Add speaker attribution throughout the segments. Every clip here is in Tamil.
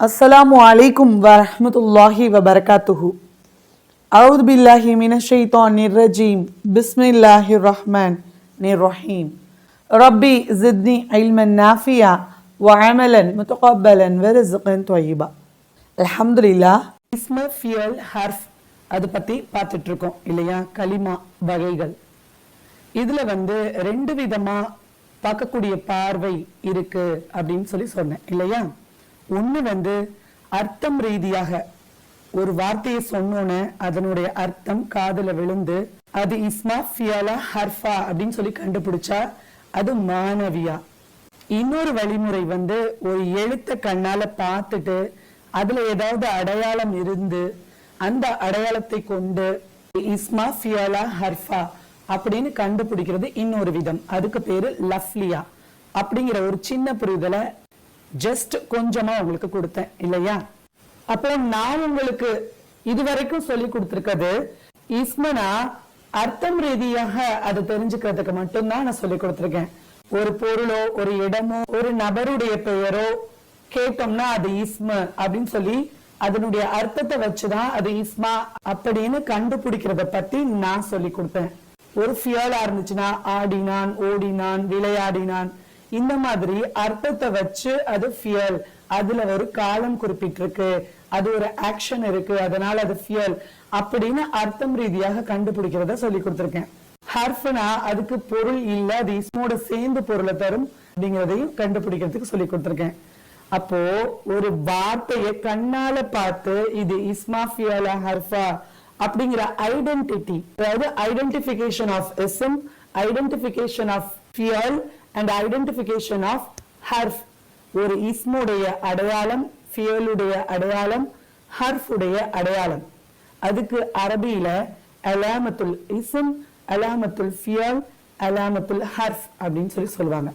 Speaker 1: அஸ்ஸலாமு அலைக்கும் வரமத்துல்லாஹி வபரகாத்துஹு அவுது பில்லாஹி மினஷைத்தான் நிர்ரஜீம் பிஸ்மில்லாஹி ரஹ்மான் நிர் ரஹீம் ரப்பி ஜித்னி ஐல்மன் நாஃபியா வஅமலன் முத்தகப்பலன் வெரிசுகன் தொயிபா அல்ஹம்துலில்லா இஸ்ம ஃபியல் ஹர்ஃப் அது பற்றி பார்த்துட்ருக்கோம் இல்லையா? களிமா வகைகள். இதில் வந்து ரெண்டு விதமாக பார்க்கக்கூடிய பார்வை இருக்குது அப்படின்னு சொல்லி சொன்னேன் இல்லையா? ஒண்ணு வந்து அர்த்தம் ரீதியாக ஒரு வார்த்தையை சொன்னோன்னே அதனுடைய அர்த்தம் காதுல விழுந்து அது இஸ்மா ஃபியாலா ஹர்ஃபா அப்படின்னு சொல்லி கண்டுபிடிச்சா அது மாணவியா? இன்னொரு வழிமுறை வந்து ஒரு எழுத்த கண்ணால பார்த்துட்டு அதுல ஏதாவது அடையாளம் இருந்து அந்த அடையாளத்தை கொண்டு இஸ்மா ஃபியாலா ஹர்ஃபா அப்படின்னு கண்டுபிடிக்கிறது இன்னொரு விதம். அதுக்கு பேரு லஃப்லியா. அப்படிங்கிற ஒரு சின்ன புரிதலை ஜஸ்ட் கொஞ்சமா உங்களுக்கு கொடுத்தேன் இல்லையா? அப்போ நான் உங்களுக்கு இதுவரைக்கும் சொல்லி கொடுத்திருக்கிறது இஸ்மனா அர்த்தம் ரீதியாக அதை தெரிஞ்சுக்கிறதுக்கு மட்டும்தான் நான் சொல்லி கொடுத்துருக்கேன். ஒரு பொருளோ ஒரு இடமோ ஒரு நபருடைய பெயரோ கேட்டோம்னா அது இஸ்ம அப்படின்னு சொல்லி அதனுடைய அர்த்தத்தை வச்சுதான் அது இஸ்மா அப்படின்னு கண்டுபிடிக்கிறத பத்தி நான் சொல்லி கொடுத்தேன். ஒரு ஃபியலா இருந்துச்சுன்னா ஆடினான் ஓடினான் விளையாடினான் இந்த மாதிரி அர்த்தத்தை வச்சு அது ஃபியல் அதுல ஒரு காலம் குறிப்பிட்டிருக்கு. அது ஒரு ஆக்ஷன் இருக்கு. அதனால அது ஃபியல் அப்படின்னு அர்த்தம் ரீதியாக கண்டுபிடிக்கிறத சொல்லி கொடுத்துருக்கேன். ஹர்ஃபனா அதுக்கு பொருள் இல்ல. அது இஸ்மோட சேர்ந்து பொருளை தரும் அப்படிங்கிறதையும் கண்டுபிடிக்கிறதுக்கு சொல்லி கொடுத்திருக்கேன். அப்போ ஒரு வார்த்தையை கண்ணால பார்த்து இது இஸ்மா ஃபியலா ஹர்ஃபா அப்படிங்கிற ஐடென்டிட்டி அதாவது ஐடென்டிபிகேஷன் ஆஃப் இசம் ஐடென்டிபிகேஷன் ஆஃப் ஃபியல் அண்ட் ஐடென்டிஃபிகேஷன் ஆஃப் ஹர்ஃப் ஒரு இஸ்முடைய அடையாளம் ஃபியலுடைய அடையாளம் ஹர்ஃபுடைய அடையாளம். அதுக்கு அரபியில அலாமத்துல் இஸ்ம் அலாமத்துல் ஃபியல் அலாமத்துல் ஹர்ஃப் அப்படின்னு சொல்லி சொல்லுவாங்க.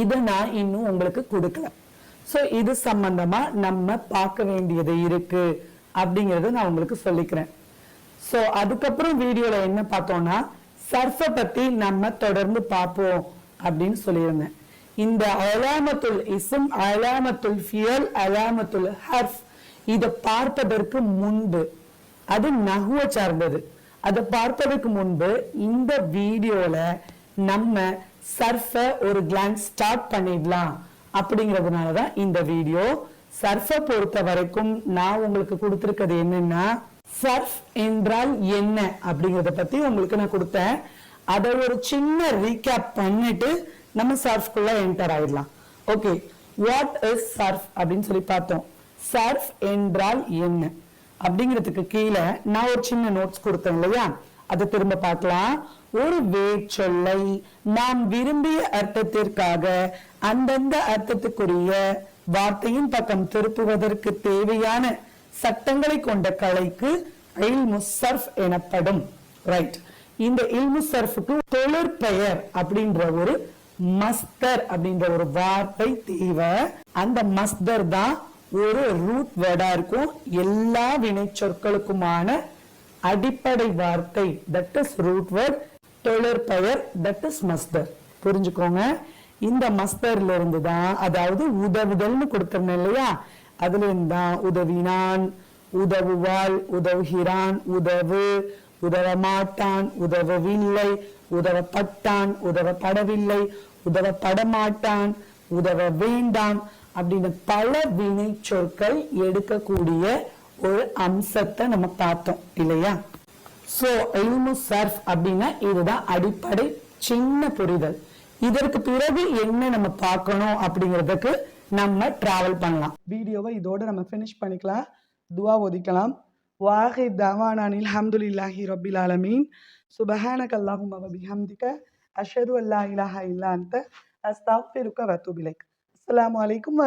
Speaker 1: இதை நான் இன்னும் உங்களுக்கு கொடுக்கல. ஸோ இது சம்பந்தமா நம்ம பார்க்க வேண்டியது இருக்கு அப்படிங்கறத நான் உங்களுக்கு சொல்லிக்கிறேன். ஸோ அதுக்கப்புறம் வீடியோல என்ன பார்த்தோம்னா சர்ஃபை பத்தி நம்ம தொடர்ந்து பார்ப்போம். அப்படின்னு சொல்லியிருந்தேன். இந்த அலாமத்துல் இசம் அலாமத்துல் ஃபியல் அலாமத்துல் ஹர்ஃப் இத பார்ப்பதற்கு முன்பு அது நகுவ சார்ந்தது. அதை பார்ப்பதற்கு முன்பு இந்த வீடியோல நம்ம சர்ஃப ஒரு கிளான்ஸ் ஸ்டார்ட் பண்ணிடலாம் அப்படிங்கிறதுனாலதான் இந்த வீடியோ. சர்ஃப பொறுத்த வரைக்கும் நான் உங்களுக்கு கொடுத்துருக்கிறது என்னன்னா சர்ஃப் என்றால் என்ன அப்படிங்கறத பத்தி உங்களுக்கு நான் கொடுத்தேன். அதை ஒரு சின்ன ரீகேப் பண்ணிட்டு நம்ம சர்ஃப்குள்ள என்டர் ஆயிடலாம். ஓகே வாட் இஸ் சர்ஃப் அப்படின்னு சொல்லி பார்த்தோம். சர்ஃப் என்றால் என்ன? அப்படிங்கிறதுக்கு கீழே நான் ஒரு சின்ன நோட்ஸ் கொடுத்தேன் இல்லையா? அதை திரும்ப பார்க்கலாம். ஒரு வேச்சொல்லை நாம் விரும்பிய அர்த்தத்திற்காக அந்தந்த அர்த்தத்துக்குரிய வார்த்தையின் பக்கம் திருப்புவதற்கு தேவையான சட்டங்களை கொண்ட கலைக்கு இல்மு சர்ஃப் எனப்படும். ரைட் இந்த இல்மு சர்ஃபுக்கு தொழிற்பெயர் அப்படின்ற ஒரு மஸ்தர் அப்படின்ற ஒரு வார்த்தை தேவை. அந்த மஸ்தர் தான் ஒரு ரூட் வேர்டா இருக்கும். எல்லா வினை சொற்களுக்குமான அடிப்படை வார்த்தை. தட் இஸ் ரூட் வேர்ட் தொழிற்பெயர் தட் இஸ் மஸ்தர் புரிஞ்சுக்கோங்க. இந்த மஸ்தர்ல இருந்து தான் அதாவது உதவுதல்னு கொடுத்துருந்தேன் இல்லையா? அதுல இருந்து தான் உதவினான் உதவுவாள் உதவுகிறான் உதவு உதவ மாட்டான் உதவவில்லை. உதவப்பட்டான் உதவப்படவில்லை. உதவப்படமாட்டான் உதவ வேண்டாம் அப்படின்னு பல வினை சொற்கள் எடுக்கக்கூடிய ஒரு அம்சத்தை நம்ம பார்த்தோம் இல்லையா? சோ இல்மு சர்ஃப் அப்படின்னா இதுதான் அடிப்படை சின்ன புரிதல். இதற்கு பிறகு என்ன நம்ம பார்க்கணும் அப்படிங்கிறதுக்கு நம்ம டிராவல் பண்ணலாம். வீடியோவை இதோட நம்ம ஃபினிஷ் பண்ணிக்கலாம். துவா ஒதுக்கலாம் வாஹி தவானானில் ஹம்துலில்லாஹி ரபில் ஆலமீன் சுபஹானக அல்லாஹும்ம வ பிஹம்திக அஷ்ஹது அல்லா இலாஹா இல்லா அன்த அஸ்தக்ஃபிருக வ அத்தூபு இலைக் அஸ்ஸலாமு அலைக்கும்